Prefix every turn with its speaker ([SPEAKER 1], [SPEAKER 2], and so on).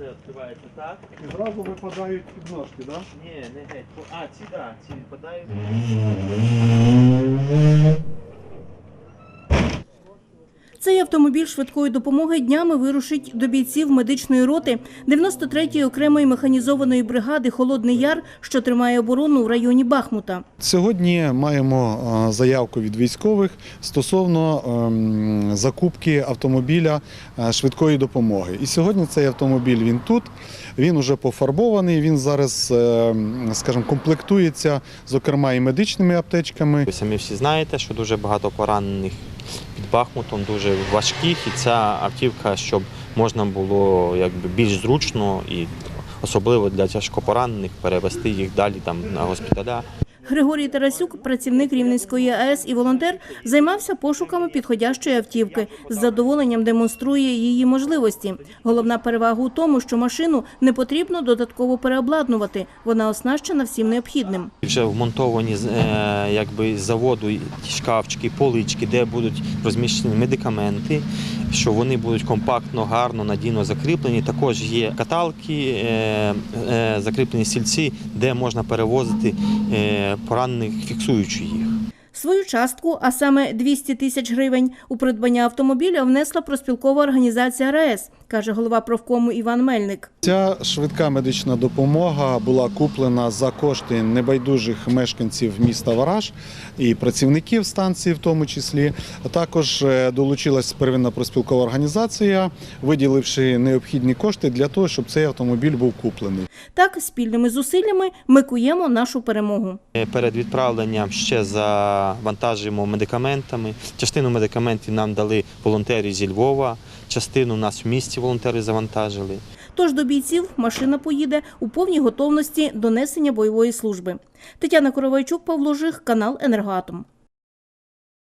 [SPEAKER 1] це відкривається так.
[SPEAKER 2] І зразу випадають підножки, так?
[SPEAKER 1] Ні, не геть. А, ці да, ці відпадають.
[SPEAKER 3] Цей автомобіль швидкої допомоги днями вирушить до бійців медичної роти 93-ї окремої механізованої бригади Холодний Яр, що тримає оборону в районі Бахмута.
[SPEAKER 2] Сьогодні маємо е, заявку від військових стосовно ем, закупки автомобіля е, швидкої допомоги. І сьогодні цей автомобіль він тут. Він уже пофарбований. Він зараз, е, скажімо, комплектується, зокрема, і медичними аптечками.
[SPEAKER 4] Ви самі всі знаєте, що дуже багато поранених під Бахмутом, дуже важких, і ця автівка, щоб можна було якби більш зручно і особливо для тяжкопоранених перевести їх далі там на госпіталя.
[SPEAKER 3] Григорій Тарасюк, працівник Рівненської АЕС і волонтер, займався пошуками підходящої автівки. З задоволенням демонструє її можливості. Головна перевага у тому, що машину не потрібно додатково переобладнувати. Вона оснащена всім необхідним.
[SPEAKER 4] Вже вмонтовані е, якби заводу шкафчики, полички, де будуть розміщені медикаменти, що вони будуть компактно, гарно, надійно закріплені. Також є каталки, е, е, закріплені стільці, де можна перевозити е, поранених, фіксуючи їх.
[SPEAKER 3] Свою частку, а саме 200 тисяч гривень, у придбання автомобіля внесла проспілкова організація РаЕС, каже голова профкому Іван Мельник.
[SPEAKER 2] Ця швидка медична допомога була куплена за кошти небайдужих мешканців міста Вараж і працівників станції, в тому числі. А також е, долучилась первинна проспілкова організація, виділивши необхідні кошти для того, щоб цей автомобіль був куплений.
[SPEAKER 3] Так, спільними зусиллями ми куємо нашу перемогу.
[SPEAKER 4] Е, Перед відправленням ще завантажуємо медикаментами. Частину медикаментів нам дали волонтери зі Львова, частину нас в місті волонтери завантажили.
[SPEAKER 3] Тож до бійців машина поїде у повній готовності до несення бойової служби. Тетяна Коровайчук, Павло Жих, канал Енергоатом.